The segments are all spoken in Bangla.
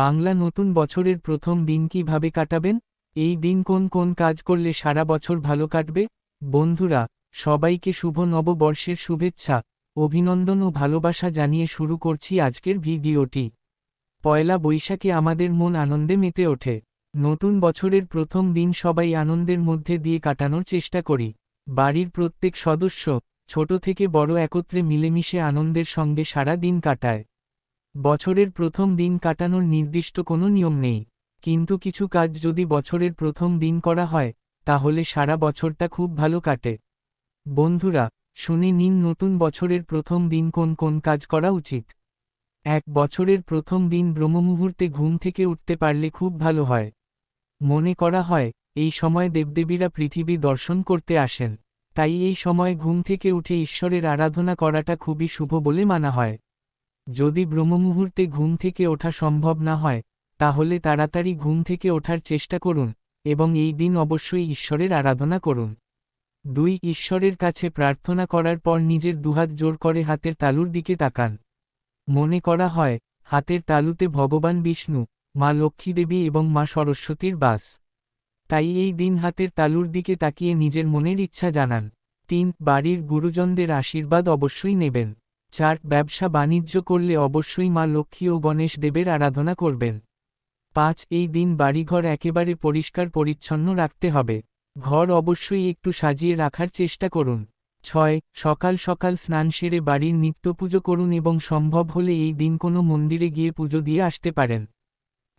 বাংলা নতুন বছরের প্রথম দিন কীভাবে কাটাবেন? এই দিন কোন কোন কাজ করলে সারা বছর ভালো কাটবে? বন্ধুরা, সবাইকে শুভ নববর্ষের শুভেচ্ছা, অভিনন্দন ও ভালোবাসা জানিয়ে শুরু করছি আজকের ভিডিওটি। পয়লা বৈশাখে আমাদের মন আনন্দে মেতে ওঠে। নতুন বছরের প্রথম দিন সবাই আনন্দের মধ্যে দিয়ে কাটানোর চেষ্টা করি। বাড়ির প্রত্যেক সদস্য, ছোট থেকে বড় একত্রে মিলেমিশে আনন্দের সঙ্গে সারা দিন কাটায়। বছরের প্রথম দিন কাটানোর নির্দিষ্ট কোনো নিয়ম নেই, কিন্তু কিছু কাজ যদি বছরের প্রথম দিন করা হয়, তাহলে সারা বছরটা খুব ভালো কাটে। বন্ধুরা, শুনে নিন নতুন বছরের প্রথম দিন কোন কোন কাজ করা উচিত। এক, বছরের প্রথম দিন ব্রহ্মমুহূর্তে ঘুম থেকে উঠতে পারলে খুব ভালো হয়। মনে করা হয়, এই সময় দেবদেবীরা পৃথিবী দর্শন করতে আসেন, তাই এই সময় ঘুম থেকে উঠে ঈশ্বরের আরাধনা করাটা খুবই শুভ বলে মানা হয়। যদি ব্রহ্মমুহূর্তে ঘুম থেকে ওঠা সম্ভব না হয়, তাহলে তাড়াতাড়ি ঘুম থেকে ওঠার চেষ্টা করুন এবং এই দিন অবশ্যই ঈশ্বরের আরাধনা করুন। দুই, ঈশ্বরের কাছে প্রার্থনা করার পর নিজের দুহাত জোর করে হাতের তালুর দিকে তাকান। মনে করা হয়, হাতের তালুতে ভগবান বিষ্ণু, মা লক্ষ্মীদেবী এবং মা সরস্বতীর বাস। তাই এই দিন হাতের তালুর দিকে তাকিয়ে নিজের মনের ইচ্ছা জানান। তিন, বাড়ির গুরুজনদের আশীর্বাদ অবশ্যই নেবেন। চার, ব্যবসা বাণিজ্য করলে অবশ্যই মা লক্ষ্মী ও গণেশ দেবের আরাধনা করবেন। পাঁচ, এই দিন বাড়িঘর একেবারে পরিষ্কার পরিচ্ছন্ন রাখতে হবে। ঘর অবশ্যই একটু সাজিয়ে রাখার চেষ্টা করুন। ছয়, সকাল সকাল স্নান সেরে বাড়ির নিত্য পুজো করুন এবং সম্ভব হলে এই দিন কোনো মন্দিরে গিয়ে পুজো দিয়ে আসতে পারেন।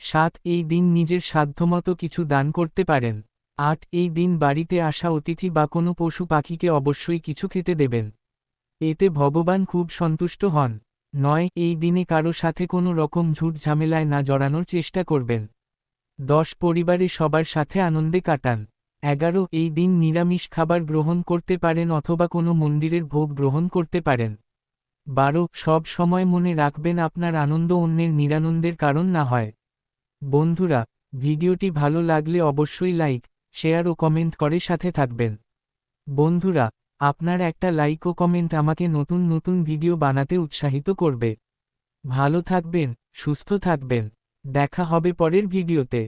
সাত, এই দিন নিজের সাধ্যমতো কিছু দান করতে পারেন। আট, এই দিন বাড়িতে আসা অতিথি বা কোনো পশু পাখিকে অবশ্যই কিছু খেতে দেবেন। এতে ভগবান খুব সন্তুষ্ট হন। নয়, এই দিনে কারও সাথে কোনো রকম ঝুট ঝামেলায় না জড়ানোর চেষ্টা করবেন। দশ, পরিবারে সবার সাথে আনন্দে কাটান। এগারো, এই দিন নিরামিষ খাবার গ্রহণ করতে পারেন অথবা কোনো মন্দিরের ভোগ গ্রহণ করতে পারেন। বারো, সব সময় মনে রাখবেন আপনার আনন্দ অন্যের নিরানন্দের কারণ না হয়। বন্ধুরা, ভিডিওটি ভালো লাগলে অবশ্যই লাইক, শেয়ার ও কমেন্ট করে সাথে থাকবেন। বন্ধুরা আপনার একটা লাইক ও কমেন্ট আমাকে নতুন নতুন ভিডিও বানাতে উৎসাহিত করবে। ভালো থাকবেন, সুস্থ থাকবেন। দেখা হবে পরের ভিডিওতে